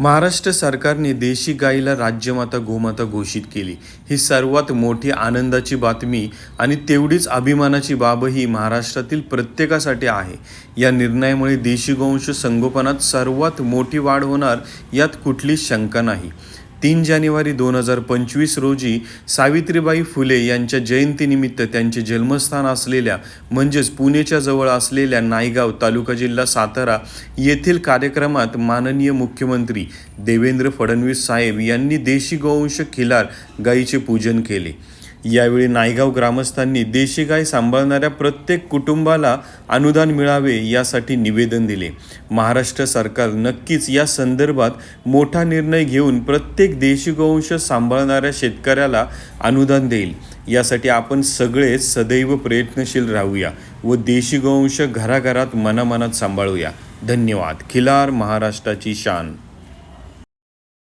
महाराष्ट्र सरकारने देशी गाईला राज्यमाता गोमाता घोषित केली. ही सर्वात मोठी आनंदाची बातमी आणि तेवढीच अभिमानाची बाबही महाराष्ट्रातील प्रत्येकासाठी आहे. या निर्णयामुळे देशी गोवंश संगोपनात सर्वात मोठी वाढ होणार यात कुठलीच शंका नाही. तीन जानेवारी दोन हजार पंचवीस रोजी सावित्रीबाई फुले यांच्या जयंतीनिमित्त त्यांचे जन्मस्थान असलेल्या म्हणजेच पुणेच्या जवळ असलेल्या नायगाव तालुका जिल्हा सातारा येथील कार्यक्रमात माननीय मुख्यमंत्री देवेंद्र फडणवीस साहेब यांनी देशी गोवंश खिलार गायीचे पूजन केले. यावेळी नायगाव ग्रामस्थांनी देशी गाय सांभाळणाऱ्या प्रत्येक कुटुंबाला अनुदान मिळावे यासाठी निवेदन दिले. महाराष्ट्र सरकार नक्कीच या संदर्भात मोठा निर्णय घेऊन प्रत्येक देशी गोवंश सांभाळणाऱ्या शेतकऱ्याला अनुदान देईल. यासाठी आपण सगळे सदैव प्रयत्नशील राहूया व देशी गोवंश घराघरात मनामनात सांभाळूया. धन्यवाद. खिलार महाराष्ट्राची शान.